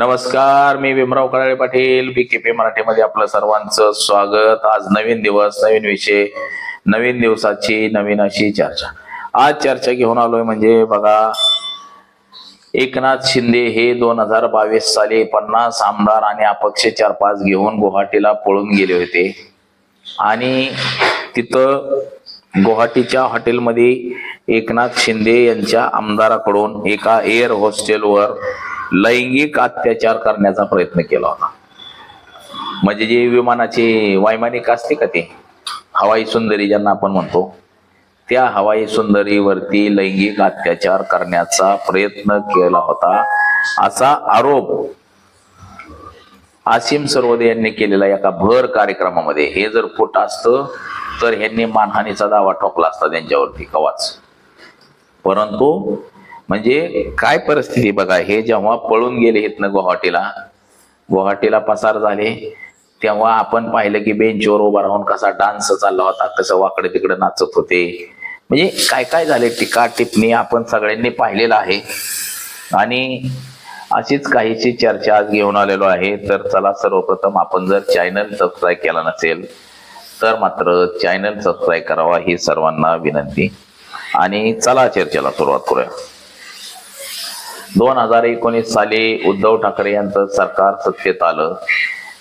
नमस्कार मी भीमराव कडाळे पाटील बीकेपी मराठीमध्ये आपलं सर्वांचं स्वागत. आज नवीन दिवस नवीन विषय नवीन दिवसाची नवीन अशी चर्चा. आज चर्चा घेऊन आलोय म्हणजे बघा एकनाथ शिंदे हे दोन हजार बावीस साली पन्नास आमदार आणि अपक्ष चार पाच घेऊन गुवाहाटीला पळून गेले होते. आणि तिथं गुवाहाटीच्या हॉटेलमध्ये एकनाथ शिंदे यांच्या आमदाराकडून एका एअर हॉस्टेलवर लैंगिक अत्याचार करण्याचा प्रयत्न केला होता. म्हणजे जे विमानाचे वैमानिक असते का ते हवाई सुंदरी ज्यांना आपण म्हणतो त्या हवाई सुंदरीवरती लैंगिक अत्याचार करण्याचा प्रयत्न केला होता. असा आरोप आसिम सर्वोदय यांनी केलेला एका भर कार्यक्रमामध्ये. हे जर खोट असतं तर ह्यांनी मानहानीचा दावा ठोकला असता त्यांच्यावरती कवाच. परंतु म्हणजे काय परिस्थिती बघा हे जेव्हा पळून गेले इथनं गुवाहाटीला गुवाहाटीला पसार झाले तेव्हा आपण पाहिलं की बेंचवर उभा राहून कसा डान्स चालला होता कसं वाकडे तिकडे नाचत होते. म्हणजे काय काय झाले टीका टिप्पणी आपण सगळ्यांनी पाहिलेलं आहे. आणि अशीच काहीशी चर्चा आज घेऊन आलेलो आहे. तर चला सर्वप्रथम आपण जर चॅनल सबस्क्राईब केला नसेल तर मात्र चॅनल सबस्क्राईब करावा ही सर्वांना विनंती. आणि चला चर्चेला सुरुवात करूया. दोन हजार एकोणीस साली उद्धव ठाकरे यांचं सरकार सत्तेत आलं.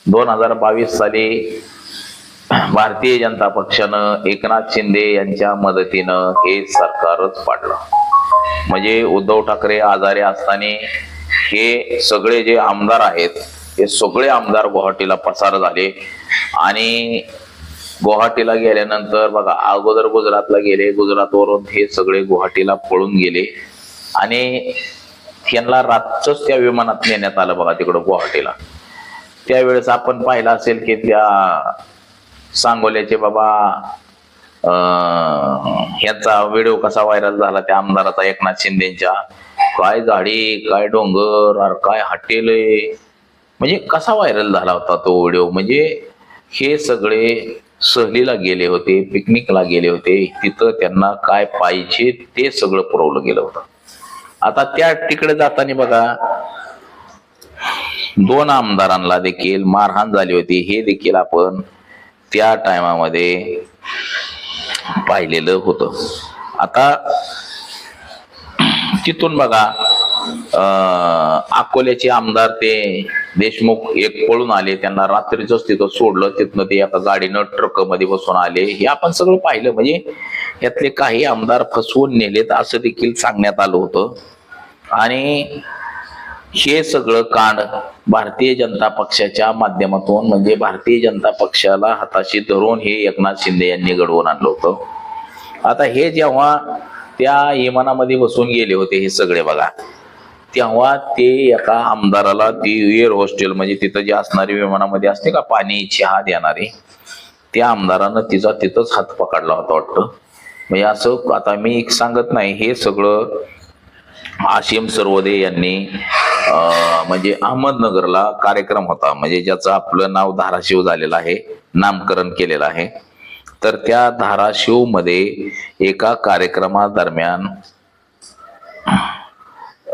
दोन हजार बावीस साली भारतीय जनता पक्षानं एकनाथ शिंदे यांच्या मदतीनं हे सरकारच पाडलं. म्हणजे उद्धव ठाकरे आजारी असताना हे सगळे जे आमदार आहेत हे सगळे आमदार गुवाहाटीला पसार झाले. आणि गुवाहाटीला गेल्यानंतर बघा अगोदर गुजरातला गेले गुजरातवरून हे सगळे गुवाहाटीला पळून गेले. आणि त्यांना रातच त्या विमानात नेण्यात आलं बघा तिकडं गुवाहाटीला. त्यावेळेस आपण पाहिलं असेल की त्या सांगोल्याचे बाबा ह्याचा व्हिडिओ कसा व्हायरल झाला त्या आमदाराचा एकनाथ शिंदेच्या. काय झाडी काय डोंगर अर काय हॉटेल म्हणजे कसा व्हायरल झाला होता तो व्हिडिओ? म्हणजे हे सगळे सहलीला गेले होते पिकनिकला गेले होते. तिथं त्यांना काय पाहिजे ते सगळं पुरवलं गेलं होतं. आता त्या तिकडे जाताना बघा दोन आमदारांना देखील मारहाण झाली होती. हे देखील आपण त्या टायमामध्ये पाहिलेलं होतं. आता तिथून बघा अकोल्याचे आमदार ते देशमुख एक पळून आले. त्यांना रात्रीच तिथं सोडलं तिथनं ते एका गाडीनं ट्रकमध्ये बसून आले. हे आपण सगळं पाहिलं. म्हणजे यातले काही आमदार फसवून नेलेत असं देखील सांगण्यात आलं होतं. आणि हे सगळं कांड भारतीय जनता पक्षाच्या माध्यमातून म्हणजे भारतीय जनता पक्षाला हाताशी धरून हे एकनाथ शिंदे यांनी घडवून आणलं होतं. आता हे जेव्हा त्या विमानामध्ये बसून गेले होते हे सगळे बघा. तेव्हा ते एका आमदाराला ती एअर हॉस्टेल म्हणजे तिथं जे असणारी विमानामध्ये असते का पाणी चहा देणारी त्या आमदारानं तिचा तिथंच हात पकडला होता वाटतं. म्हणजे असं आता मी एक सांगत नाही हे सगळं आशिम सर्वदे यांनी म्हणजे अहमदनगरला कार्यक्रम होता. म्हणजे ज्याचं आपलं नाव धाराशिव झालेलं आहे नामकरण केलेलं आहे. तर त्या धाराशिवमध्ये एका कार्यक्रमादरम्यान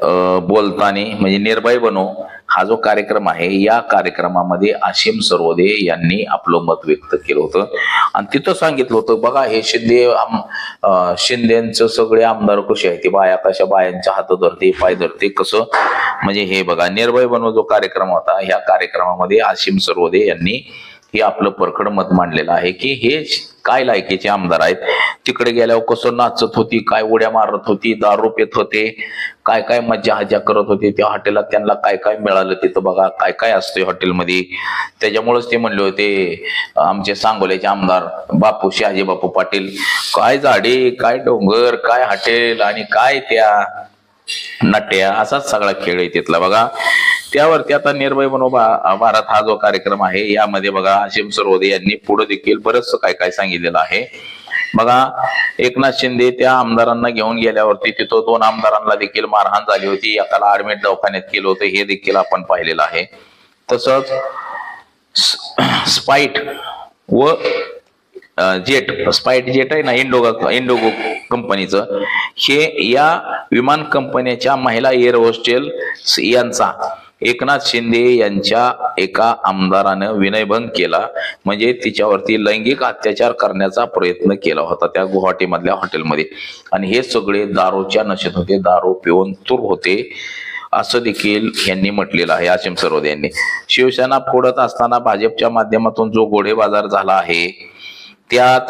बोलताना म्हणजे निर्भय बनो हा जो कार्यक्रम आहे या कार्यक्रमामध्ये आशिम सर्वदे यांनी आपलं मत व्यक्त केलं होतं. आणि तिथं सांगितलं होतं बघा हे शिंदे आम- शिंदेचं सगळे आमदार कसे आहेत? ते बाया कशा बायांच्या हात धरते पाय धरते कसं? म्हणजे हे बघा निर्भय बनो जो कार्यक्रम होता ह्या कार्यक्रमामध्ये आशिम सर्वदे यांनी हे आपलं परखड मत मांडलेलं आहे की हे काय लायकीचे आमदार आहेत? तिकडे गेल्यावर कसं नाचत होती काय उड्या मारत होती दारू पेत होते काय काय मज्जा हजा करत होते त्या हॉटेलात त्यांना काय काय मिळालं तिथं बघा काय काय असतंय हॉटेलमध्ये त्याच्यामुळेच ते म्हणले होते आमचे सांगोल्याचे आमदार बापू शहाजी बापू पाटील काय झाडे काय डोंगर काय हॉटेल आणि काय त्या नट्या असाच सगळा खेळ आहे तिथला. बघा त्यावरती आता निर्भय बनोबा भारत हा जो कार्यक्रम आहे यामध्ये बघा आशिम सरोदे यांनी पुढे देखील बरंच काय काय सांगितलेलं आहे. बघा एकनाथ शिंदे त्या आमदारांना घेऊन गेल्यावरती तिथं दोन आमदारांना देखील मारहाण झाली होती. एकाला आर्मीत दवाखान्यात केलं होतं हे देखील आपण पाहिलेलं आहे. तसंच स्पाईट व जेट स्पाईट जेट आहे ना इंडोगा इंडोगो कंपनीचं. हे या विमान कंपनीच्या महिला एअर होस्टेल यांचा एकनाथ शिंदे यांच्या एका आमदारानं विनयभंग केला. म्हणजे तिच्यावरती लैंगिक अत्याचार करण्याचा प्रयत्न केला होता त्या गुवाहाटीमधल्या हॉटेलमध्ये. आणि हे सगळे दारूच्या नशेत होते दारू पिऊन तूर होते असं देखील यांनी म्हटलेलं आहे आशिम सरोदे यांनी. शिवसेना फोडत असताना भाजपच्या माध्यमातून जो गोडे बाजार झाला आहे त्यात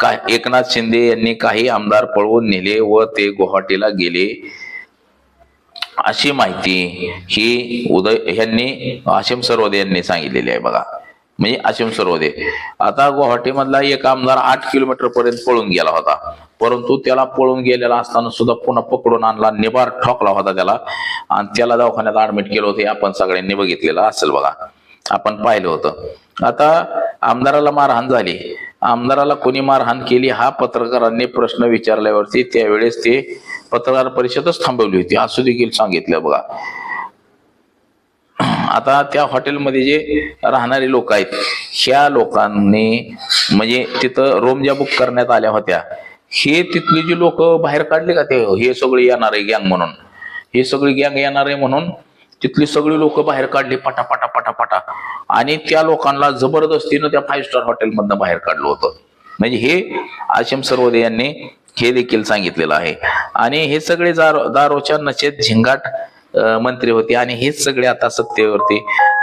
का एकनाथ शिंदे यांनी काही आमदार पळवून नेले व ते गुवाहाटीला गेले. अशी माहिती ही उदय यांनी आशिम सरोदे यांनी सांगितलेली आहे बघा. म्हणजे आशिम सरोदे. आता गुवाहाटीमधला एक आमदार आठ किलोमीटर पर्यंत पळून गेला होता. परंतु त्याला पळून गेलेला असताना सुद्धा पुन्हा पकडून आणला निबार ठोकला होता त्याला. आणि त्याला दवाखान्यात ऍडमिट केलं होतं. आपण सगळ्यांनी बघितलेलं असेल बघा. आपण पाहिलं होतं. आता आमदाराला मारहाण झाली. आमदाराला कोणी मारहाण केली हा पत्रकारांनी प्रश्न विचारल्यावरती त्यावेळेस ते पत्रकार परिषदच थांबवली होती. असं देखील सांगितलं बघा. आता त्या हॉटेलमध्ये जे राहणारे लोक आहेत ह्या लोकांनी म्हणजे तिथं रोमजा ज्या बुक करण्यात आल्या होत्या हे तिथली जी लोक बाहेर काढले का ते? हे सगळे येणार आहे गँग म्हणून. हे सगळी गँग येणार आहे म्हणून तिथली सगळी लोक बाहेर काढली पटापटा पटापटा. आणि त्या लोकांना जबरदस्तीनं त्या फाईव्ह स्टार हॉटेलमधनं बाहेर काढलं होतं. म्हणजे हे आशिम सर्वोदय यांनी हे देखील सांगितलेलं आहे. आणि हे सगळे दारो दारोच्या नशेत झिंगाट मंत्री होते. आणि हेच सगळे आता सत्तेवरती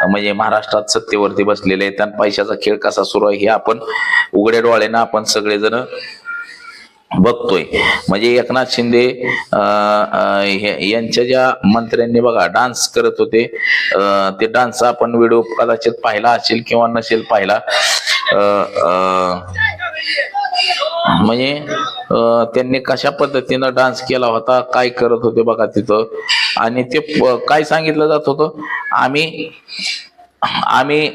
म्हणजे महाराष्ट्रात सत्तेवरती बसलेले आहेत. आणि पैशाचा खेळ कसा सुरू आहे हे आपण उघड्या डोळ्यानं आपण सगळेजण बघतोय. म्हणजे एकनाथ शिंदे हे- यांच्या ज्या मंत्र्यांनी बघा डान्स करत होते. ते डान्स आपण व्हिडिओ कदाचित पाहिला असेल किंवा नसेल पाहिला. म्हणजे त्यांनी कशा पद्धतीनं डान्स केला होता काय करत होते बघा तिथं. आणि ते प- काय सांगितलं जात होतं? आम्ही आम्ही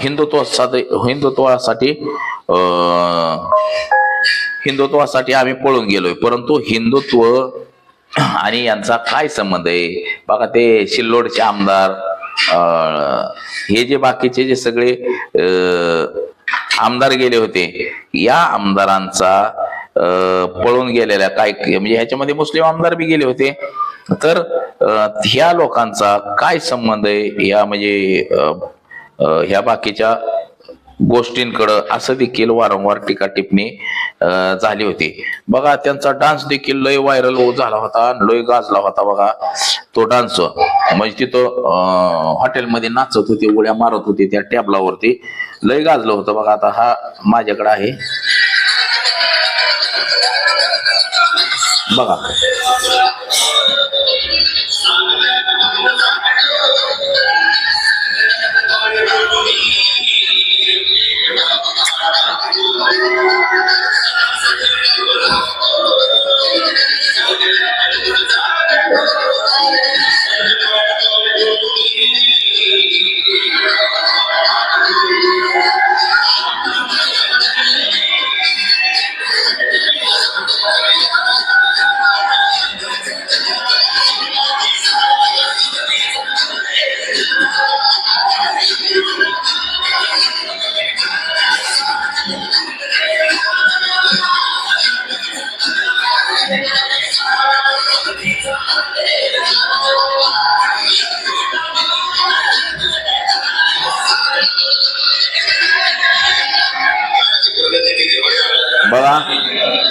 हिंदुत्वासाठी हिंदुत्वासाठी हिंदुत्वासाठी आम्ही पळून गेलोय. परंतु हिंदुत्व आणि यांचा काय संबंध आहे? बघा ते सिल्लोडचे आमदार हे जे बाकीचे जे सगळे आमदार गेले होते या आमदारांचा पळून गेलेल्या काय म्हणजे ह्याच्यामध्ये मुस्लिम आमदार बी गेले होते. तर ह्या लोकांचा काय संबंध आहे? या म्हणजे ह्या बाकीच्या गोष्टींकडं असं देखील वारंवार टीका टिप्पणी झाली होती. बघा त्यांचा डान्स देखील लय व्हायरल झाला होता लय गाजला होता बघा. तो डान्स म्हणजे तिथं हॉटेलमध्ये नाचत होते उड्या मारत होते त्या टॅबलावरती लय गाजलं होतं बघा. आता हा माझ्याकडे आहे. बघा. बघा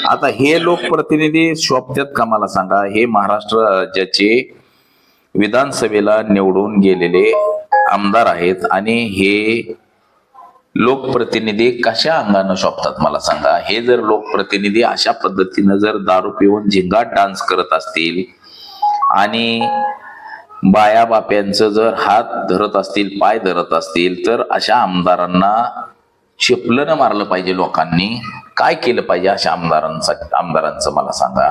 आता हे लोकप्रतिनिधी शोभत्यात का मला सांगा? हे महाराष्ट्र राज्याचे विधानसभेला निवडून गेलेले आमदार आहेत आणि हे लोकप्रतिनिधी कशा अंगानं शोभतात मला सांगा? हे जर लोकप्रतिनिधी अशा पद्धतीनं जर दारू पिऊन झिंगाट डान्स करत असतील आणि बाया बाप्यांचं जर हात धरत असतील पाय धरत असतील तर अशा आमदारांना शिपलं मारलं पाहिजे लोकांनी. काय केलं पाहिजे अशा आमदारांचा आमदारांचं मला सांगा.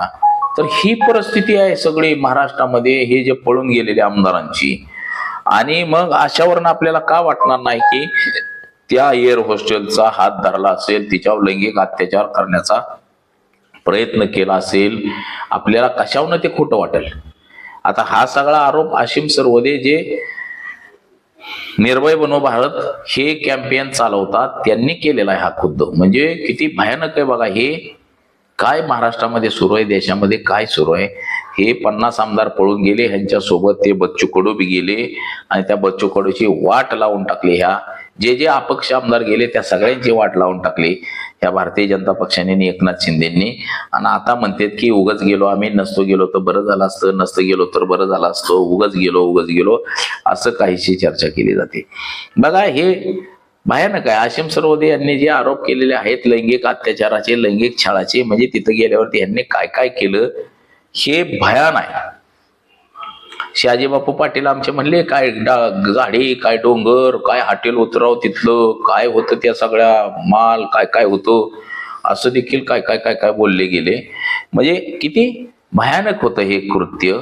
तर ही परिस्थिती आहे सगळी महाराष्ट्रामध्ये हे जे पळून गेलेले आमदारांची. आणि मग अशावरून आपल्याला का वाटणार नाही की त्या एअर हॉस्टेलचा हात धरला असेल तिच्यावर लैंगिक अत्याचार करण्याचा प्रयत्न केला असेल आपल्याला कशावरनं ते खोटं वाटेल? आता हा सगळा आरोप आशिम सरवदे जे निर्भय बनो भारत हे कॅम्पेन चालवतात त्यांनी केलेला आहे हा खुद्द. म्हणजे किती भयानक आहे बघा हे. काय महाराष्ट्रामध्ये सुरू आहे देशामध्ये काय सुरू आहे? हे पन्नास आमदार पळून गेले ह्यांच्यासोबत ते बच्चू कडू बी गेले आणि त्या बच्चू कडूची वाट लावून टाकली ह्या. जे जे अपक्ष आमदार गेले त्या सगळ्यांची वाट लावून टाकली ह्या भारतीय जनता पक्षाने एकनाथ शिंदेनी. आणि आता म्हणतात की उगच गेलो आम्ही नसतो गेलो तर बरं झालं असतं नसतं गेलो तर बरं झालं असतं उगच गेलो उगच गेलो असं काहीशी चर्चा केली जाते. बघा हे भयानक आहे. आशिम सरोदे यांनी जे आरोप केलेले आहेत लैंगिक अत्याचाराचे लैंगिक छळाचे म्हणजे तिथं गेल्यावरती यांनी काय काय केलं? हे भयान आहे. शहाजी बापू पाटील आमचे म्हणले काय डा- गाडी काय डोंगर काय हॉटेल उतराव तिथलं काय होतं त्या सगळ्या माल काय काय होतं? असं देखील काय काय काय काय बोलले गेले. म्हणजे किती भयानक होतं हे कृत्य.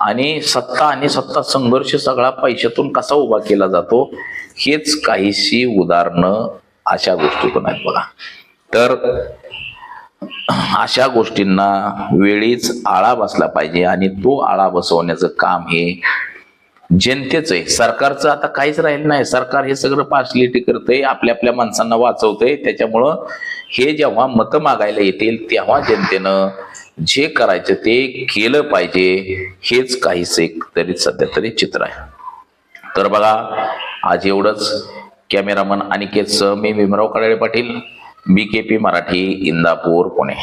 आणि सत्ता आणि सत्ता संघर्ष सगळा पैशातून कसा उभा केला जातो हेच काहीशी उदाहरणं अशा गोष्टीतून आहेत बघा. तर अशा गोष्टींना वेळीच आळा बसला पाहिजे आणि तो आळा बसवण्याचं काम हे जनतेचं आहे. सरकारचं आता काहीच राहिलं नाही. सरकार हे सगळं फॅसिलिटी करतंय आपल्या आपल्या माणसांना वाचवतंय. त्याच्यामुळं हे जेव्हा मतं मागायला येतील तेव्हा जनतेनं जे करायचं ते केलं पाहिजे. हेच काहीच एक तरी सध्या तरी चित्र आहे. तर बघा आज एवढंच. कॅमेरामन अनिकेत सह मी Bhimrao Kadale Patil. B K P Marathi Indapur Pune.